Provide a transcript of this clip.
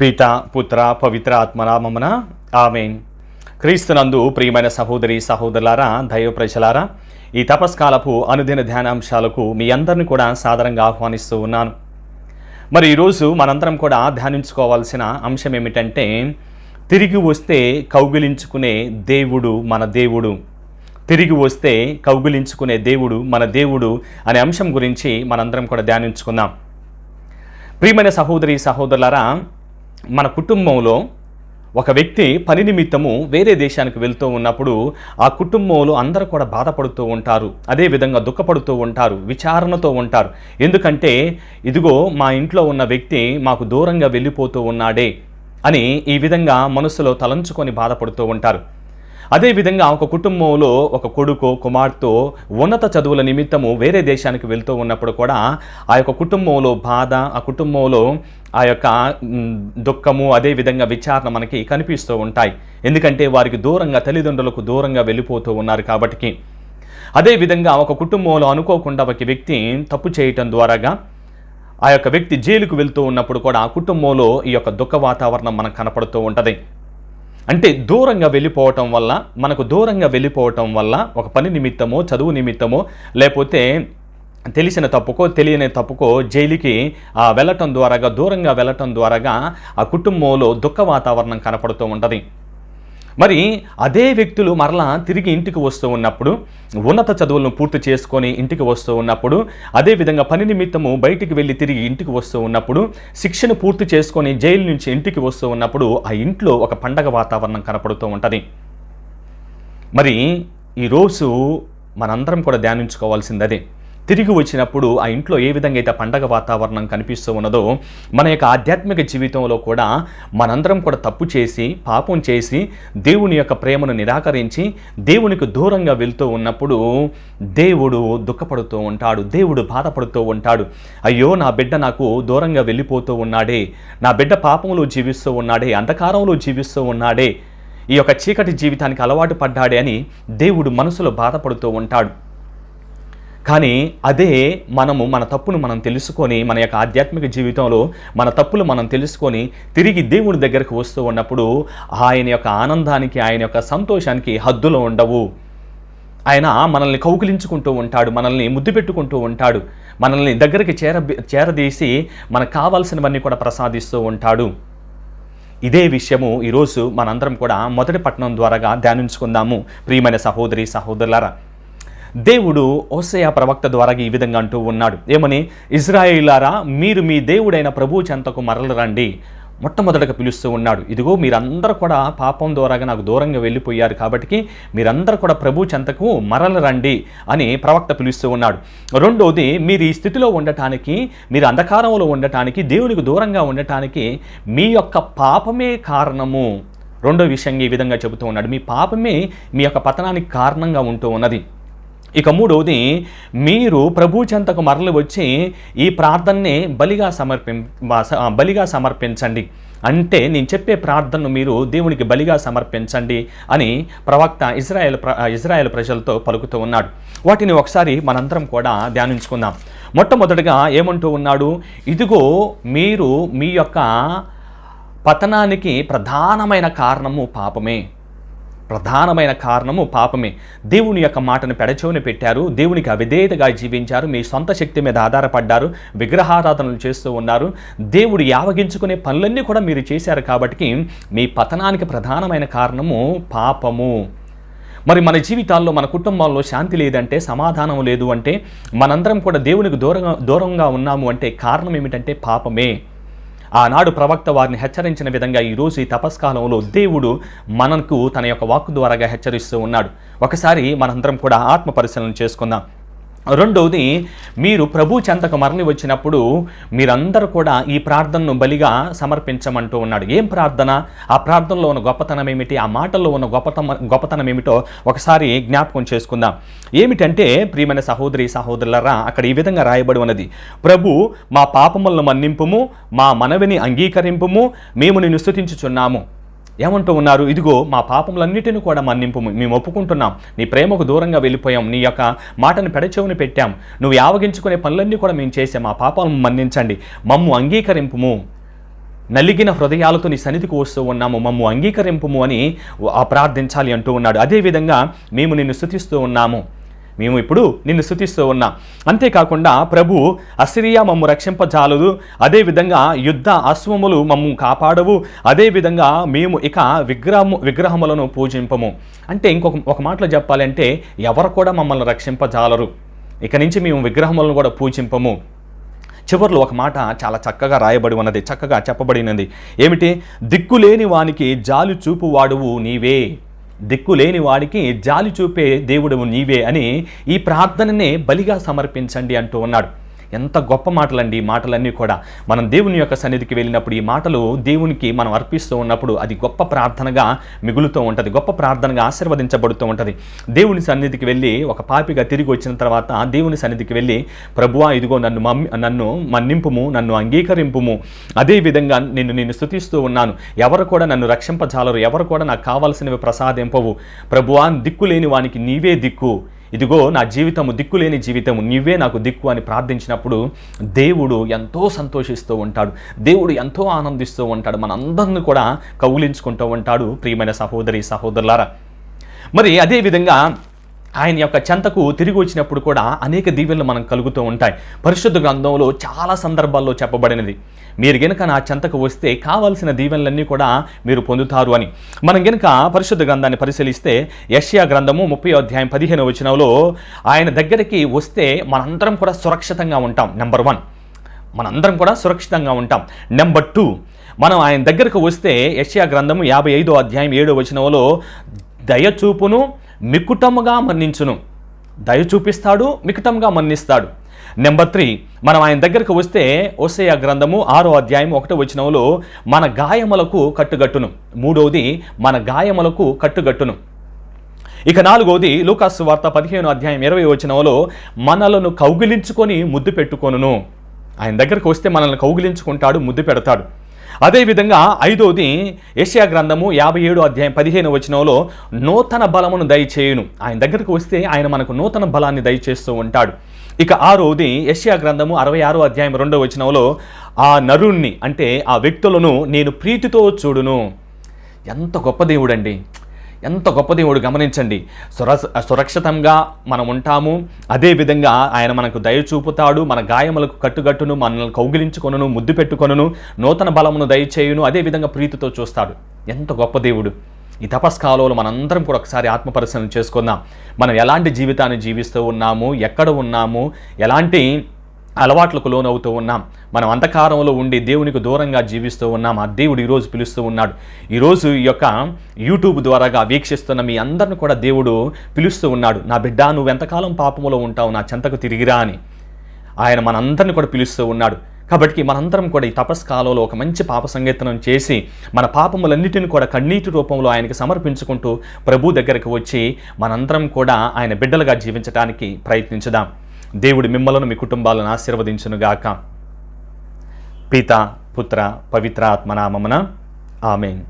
పిత పుత్ర పవిత్ర ఆత్మనామమున ఆమెన్. క్రీస్తునందు ప్రియమైన సహోదరి సహోదరులారా దైవ ప్రజలారా ఈ తపస్కాలపు అనుదిన ధ్యానాంశాలకు మీ అందరిని కూడా సాదరంగా ఆహ్వానిస్తూ ఉన్నాను. మరి ఈరోజు మనందరం కూడా ధ్యానించుకోవాల్సిన అంశం ఏమిటంటే తిరిగి వస్తే కౌగిలించుకునే దేవుడు మన దేవుడు. తిరిగి వస్తే కౌగిలించుకునే దేవుడు మన దేవుడు అనే అంశం గురించి మనందరం కూడా ధ్యానించుకుందాం. ప్రియమైన సహోదరి సహోదరులారా మన కుటుంబంలో ఒక వ్యక్తి పని నిమిత్తము వేరే దేశానికి వెళ్తూ ఉన్నప్పుడు ఆ కుటుంబంలో అందరూ కూడా బాధపడుతూ ఉంటారు. అదేవిధంగా దుఃఖపడుతూ ఉంటారు విచారణతో ఉంటారు. ఎందుకంటే ఇదిగో మా ఇంట్లో ఉన్న వ్యక్తి మాకు దూరంగా వెళ్ళిపోతూ ఉన్నాడే అని ఈ విధంగా మనసులో తలంచుకొని బాధపడుతూ ఉంటారు. అదేవిధంగా ఒక కుటుంబంలో ఒక కొడుకు కుమార్తె ఉన్నత చదువుల నిమిత్తము వేరే దేశానికి వెళ్తూ ఉన్నప్పుడు కూడా ఆ యొక్క కుటుంబంలో బాధ ఆ కుటుంబంలో ఆ యొక్క దుఃఖము అదేవిధంగా విచారణ మనకి కనిపిస్తూ ఉంటాయి. ఎందుకంటే వారికి దూరంగా తల్లిదండ్రులకు దూరంగా వెళ్ళిపోతూ ఉన్నారు కాబట్టి అదేవిధంగా ఒక కుటుంబంలో అనుకోకుండా ఒక వ్యక్తి తప్పు చేయటం ద్వారాగా ఆ యొక్క వ్యక్తి జైలుకు వెళ్తూ ఉన్నప్పుడు కూడా ఆ కుటుంబంలో ఈ యొక్క దుఃఖ వాతావరణం మనకు కనపడుతూ ఉంటుంది. అంటే దూరంగా వెళ్ళిపోవటం వల్ల మనకు దూరంగా వెళ్ళిపోవటం వల్ల ఒక పని నిమిత్తమో చదువు నిమిత్తమో లేకపోతే తెలిసిన తప్పుకో తెలియని తప్పుకో జైలుకి వెళ్ళటం ద్వారాగా దూరంగా వెళ్ళటం ద్వారాగా ఆ కుటుంబంలో దుఃఖ వాతావరణం కనపడుతూ ఉంటుంది. మరి అదే వ్యక్తులు మరలా తిరిగి ఇంటికి వస్తూ ఉన్నప్పుడు ఉన్నత చదువులను పూర్తి చేసుకొని ఇంటికి వస్తూ ఉన్నప్పుడు అదేవిధంగా పని నిమిత్తము బయటికి వెళ్ళి తిరిగి ఇంటికి వస్తూ ఉన్నప్పుడు శిక్షణ పూర్తి చేసుకొని జైలు నుంచి ఇంటికి వస్తూ ఉన్నప్పుడు ఆ ఇంట్లో ఒక పండగ వాతావరణం కనపడుతూ ఉంటుంది. మరి ఈరోజు మనందరం కూడా ధ్యానించుకోవాల్సింది అదే తిరిగి వచ్చినప్పుడు ఆ ఇంట్లో ఏ విధంగా అయితే పండగ వాతావరణం కనిపిస్తూ ఉన్నదో మన యొక్క ఆధ్యాత్మిక జీవితంలో కూడా మనందరం కూడా తప్పు చేసి పాపం చేసి దేవుని యొక్క ప్రేమను నిరాకరించి దేవునికి దూరంగా వెళ్తూ ఉన్నప్పుడు దేవుడు దుఃఖపడుతూ ఉంటాడు దేవుడు బాధపడుతూ ఉంటాడు. అయ్యో నా బిడ్డ నాకు దూరంగా వెళ్ళిపోతూ ఉన్నాడే నా బిడ్డ పాపంలో జీవిస్తూ ఉన్నాడే అంధకారంలో జీవిస్తూ ఉన్నాడే ఈ యొక్క చీకటి జీవితానికి అలవాటు పడ్డాడే అని దేవుడు మనసులో బాధపడుతూ ఉంటాడు. కానీ అదే మనము మన తప్పును మనం తెలుసుకొని మన యొక్క ఆధ్యాత్మిక జీవితంలో మన తప్పులు మనం తెలుసుకొని తిరిగి దేవుడి దగ్గరకు వస్తూ ఉన్నప్పుడు ఆయన యొక్క ఆనందానికి ఆయన యొక్క సంతోషానికి హద్దులు ఉండవు. ఆయన మనల్ని కౌకిలించుకుంటూ ఉంటాడు మనల్ని ముద్దు పెట్టుకుంటూ ఉంటాడు మనల్ని దగ్గరికి చేర చేరదీసి మనకు కావాల్సినవన్నీ కూడా ప్రసాదిస్తూ ఉంటాడు. ఇదే విషయము ఈరోజు మనందరం కూడా మొదటి పట్టణం ద్వారాగా ధ్యానించుకుందాము. ప్రియమైన సహోదరి సహోదరులారా దేవుడు ఓసయా ప్రవక్త ద్వారా ఈ విధంగా అంటూ ఉన్నాడు. ఏమని? ఇజ్రాయిలారా మీరు మీ దేవుడైన ప్రభు చెంతకు మరల రండి. మొట్టమొదటగా పిలుస్తూ ఉన్నాడు. ఇదిగో మీరందరూ కూడా పాపం ద్వారాగా నాకు దూరంగా వెళ్ళిపోయారు కాబట్టి మీరందరూ కూడా ప్రభు చెంతకు మరల రండి అని ప్రవక్త పిలుస్తూ ఉన్నాడు. రెండోది మీరు ఈ స్థితిలో ఉండటానికి మీరు అంధకారంలో ఉండటానికి దేవునికి దూరంగా ఉండటానికి మీ యొక్క పాపమే కారణము. రెండో విషయంగా ఈ విధంగా చెబుతూ ఉన్నాడు. మీ పాపమే మీ యొక్క పతనానికి కారణంగా ఉంటూ ఉన్నది. ఇక మూడవది మీరు ప్రభు చెంతకు మరలి వచ్చి ఈ ప్రార్థనని బలిగా సమర్పి బలిగా సమర్పించండి. అంటే నేను చెప్పే ప్రార్థనను మీరు దేవునికి బలిగా సమర్పించండి అని ప్రవక్త ఇజ్రాయెల్ ప్ర ఇజ్రాయెల్ ప్రజలతో పలుకుతూ ఉన్నాడు. వాటిని ఒకసారి మనందరం కూడా ధ్యానించుకుందాం. మొట్టమొదటిగా ఏమంటూ ఉన్నాడు? ఇదిగో మీరు మీ యొక్క పతనానికి ప్రధానమైన కారణము పాపమే. ప్రధానమైన కారణము పాపమే. దేవుని యొక్క మాటను పెడచెవిన పెట్టారు. దేవునికి అవిధేయతగా జీవించారు. మీ సొంత శక్తి మీద ఆధారపడ్డారు. విగ్రహారాధనలు చేస్తూ ఉన్నారు. దేవుడు యావగించుకునే పనులన్నీ కూడా మీరు చేశారు కాబట్టి మీ పతనానికి ప్రధానమైన కారణము పాపము. మరి మన జీవితాల్లో మన కుటుంబాల్లో శాంతి లేదంటే సమాధానం లేదు అంటే మనందరం కూడా దేవునికి దూరంగా దూరంగా ఉన్నాము అంటే కారణం ఏమిటంటే పాపమే. ఆనాడు ప్రవక్త వారిని హెచ్చరించిన విధంగా ఈరోజు ఈ తపస్కాలంలో దేవుడు మనకు తన యొక్క వాక్కు ద్వారాగా హెచ్చరిస్తూ ఉన్నాడు. ఒకసారి మనందరం కూడా ఆత్మ పరిశీలన చేసుకుందాం. రెండవది మీరు ప్రభు చెంతకు మరణి వచ్చినప్పుడు మీరందరూ కూడా ఈ ప్రార్థనను బలిగా సమర్పించమంటూ ఉన్నాడు. ఏం ప్రార్థన? ఆ ప్రార్థనలో ఉన్న గొప్పతనం ఏమిటి? ఆ మాటల్లో ఉన్న గొప్పతనం గొప్పతనం ఏమిటో ఒకసారి జ్ఞాపకం చేసుకుందాం. ఏమిటంటే ప్రియమైన సహోదరి సహోదరులరా అక్కడ ఈ విధంగా రాయబడి ఉన్నది. ప్రభు మా పాపములను మన్నింపుము మా మనవిని అంగీకరింపుము మేము నిన్ను స్థుతించుచున్నాము ఏమంటూ ఉన్నారు? ఇదిగో మా పాపములన్నిటిని కూడా మన్నింపు మేము ఒప్పుకుంటున్నాం. నీ ప్రేమకు దూరంగా వెళ్ళిపోయాం. నీ యొక్క మాటను పెడచెవుని పెట్టాం. నువ్వు యావగించుకునే పనులన్నీ కూడా మేము చేసాం. మా పాపాలను మన్నించండి. మమ్ము అంగీకరింపుము. నలిగిన హృదయాలతో నీ సన్నిధికి వస్తూ ఉన్నాము. మమ్ము అంగీకరింపుము అని ప్రార్థించాలి అంటూ ఉన్నాడు. అదేవిధంగా మేము నిన్ను స్థుతిస్తూ ఉన్నాము. మేము ఇప్పుడు నిన్ను స్థుతిస్తూ ఉన్నాం. అంతేకాకుండా ప్రభు అసిరియా మమ్ము రక్షింపజాలదు. అదేవిధంగా యుద్ధ అశ్వములు మమ్ము కాపాడవు. అదేవిధంగా మేము ఇక విగ్రహము విగ్రహములను పూజింపము. అంటే ఇంకొక ఒక మాటలో చెప్పాలంటే ఎవరు కూడా మమ్మల్ని రక్షింపజాలరు. ఇక నుంచి మేము విగ్రహములను కూడా పూజింపము. చివర్లో ఒక మాట చాలా చక్కగా రాయబడి ఉన్నది చక్కగా చెప్పబడినది. ఏమిటి? దిక్కులేని వానికి జాలి చూపు వాడువు నీవే. దిక్కు లేని వాడికి జాలి చూపే దేవుడు నీవే అని ఈ ప్రార్థననే బలిగా సమర్పించండి అంటూ ఉన్నాడు. ఎంత గొప్ప మాటలండి ఈ మాటలన్నీ కూడా. మనం దేవుని యొక్క సన్నిధికి వెళ్ళినప్పుడు ఈ మాటలు దేవునికి మనం అర్పిస్తూ ఉన్నప్పుడు అది గొప్ప ప్రార్థనగా మిగులుతూ ఉంటుంది గొప్ప ప్రార్థనగా ఆశీర్వదించబడుతూ ఉంటుంది. దేవుని సన్నిధికి వెళ్ళి ఒక పాపిగా తిరిగి వచ్చిన తర్వాత దేవుని సన్నిధికి వెళ్ళి ప్రభువా ఇదిగో నన్ను మమ్మి నన్ను మన్నింపుము నన్ను అంగీకరింపుము. అదే విధంగా నిన్ను నేను స్థుతిస్తూ ఉన్నాను. ఎవరు కూడా నన్ను రక్షింపజాలరు ఎవరు కూడా నాకు కావాల్సినవి ప్రసాదింపవు. ప్రభువా దిక్కు లేని వానికి నీవే దిక్కు. ఇదిగో నా జీవితము దిక్కులేని జీవితము నీవే నాకు దిక్కు అని ప్రార్థించినప్పుడు దేవుడు ఎంతో సంతోషిస్తూ ఉంటాడు. దేవుడు ఎంతో ఆనందిస్తూ ఉంటాడు. మనందరిని కూడా కౌలించుకుంటూ ఉంటాడు ప్రియమైన సహోదరి సహోదరులారా. మరి అదేవిధంగా ఆయన యొక్క చెంతకు తిరిగి వచ్చినప్పుడు కూడా అనేక దీవెనలు మనం కలుగుతూ ఉంటాయి. పరిశుద్ధ గ్రంథంలో చాలా సందర్భాల్లో చెప్పబడినది. మీరు గనుక నా చెంతకు వస్తే కావాల్సిన దీవెనలన్నీ కూడా మీరు పొందుతారు అని. మనం గనుక పరిశుద్ధ గ్రంథాన్ని పరిశీలిస్తే యష్యా గ్రంథము ముప్పై అధ్యాయం పదిహేను వచనంలో ఆయన దగ్గరికి వస్తే మనందరం కూడా సురక్షితంగా ఉంటాం. నెంబర్ వన్ మనందరం కూడా సురక్షితంగా ఉంటాం. నెంబర్ టూ మనం ఆయన దగ్గరకు వస్తే యష్యా గ్రంథము యాభై ఐదో అధ్యాయం ఏడో వచనంలో దయచూపును మికుటముగా మన్నించును. దయ చూపిస్తాడు మికుటంగా మన్నిస్తాడు. నెంబర్ త్రీ మనం ఆయన దగ్గరకు వస్తే ఓసేయ గ్రంథము ఆరో అధ్యాయం ఒకటో వచనంలో మన గాయములకు కట్టుగట్టును. మూడవది మన గాయములకు కట్టుగట్టును. ఇక నాలుగోది లూకాసు వార్త పదిహేను అధ్యాయం ఇరవై వచనంలో మనలను కౌగిలించుకొని ముద్దు పెట్టుకొనును. ఆయన దగ్గరకు వస్తే మనల్ని కౌగిలించుకుంటాడు ముద్దు పెడతాడు. అదేవిధంగా ఐదోది ఏషియా గ్రంథము యాభై ఏడు అధ్యాయం పదిహేను వచనంలో నూతన బలమును దయచేయును. ఆయన దగ్గరకు వస్తే ఆయన మనకు నూతన బలాన్ని దయచేస్తూ ఉంటాడు. ఇక ఆరోది యష్యా గ్రంథము అరవై ఆరో అధ్యాయం రెండో వచనంలో ఆ నరుణ్ణి అంటే ఆ వ్యక్తులను నేను ప్రీతితో చూడును. ఎంత గొప్ప దేవుడండి. ఎంత గొప్ప దేవుడు గమనించండి. సుర సురక్షితంగా మనం ఉంటాము. అదేవిధంగా ఆయన మనకు దయ చూపుతాడు. మన గాయములకు కట్టుగట్టును మనల్ని కౌగిలించుకొనును ముద్దు పెట్టుకొనును నూతన బలమును దయచేయును అదేవిధంగా ప్రీతితో చూస్తాడు. ఎంత గొప్ప దేవుడు. ఈ తపస్కాలంలో మనందరం కూడా ఒకసారి ఆత్మపరిశీలన చేసుకుందాం. మనం ఎలాంటి జీవితాన్ని జీవిస్తూ ఉన్నాము? ఎక్కడ ఉన్నాము? ఎలాంటి అలవాట్లకు లోనవుతూ ఉన్నాం. మనం అంధకారంలో ఉండి దేవునికి దూరంగా జీవిస్తూ ఉన్నాం. ఆ దేవుడు ఈరోజు పిలుస్తూ ఉన్నాడు. ఈరోజు ఈ యొక్క యూట్యూబ్ ద్వారాగా వీక్షిస్తున్న మీ అందరిని కూడా దేవుడు పిలుస్తూ ఉన్నాడు. నా బిడ్డ నువ్వు ఎంతకాలం పాపములో ఉంటావు? నా చెంతకు తిరిగిరా అని. ఆయన మనందరిని కూడా పిలుస్తూ ఉన్నాడు. కాబట్టి మనందరం కూడా ఈ తపస్కాలంలో ఒక మంచి పాప సంగీతనం చేసి మన పాపములన్నిటిని కూడా కన్నీటి రూపంలో ఆయనకి సమర్పించుకుంటూ ప్రభు దగ్గరకు వచ్చి మనందరం కూడా ఆయన బిడ్డలుగా జీవించడానికి ప్రయత్నించుదాం. దేవుడు మిమ్మలను మీ కుటుంబాలను ఆశీర్వదించునుగాక పిత పుత్ర పవిత్ర ఆత్మనామమున ఆమెన్.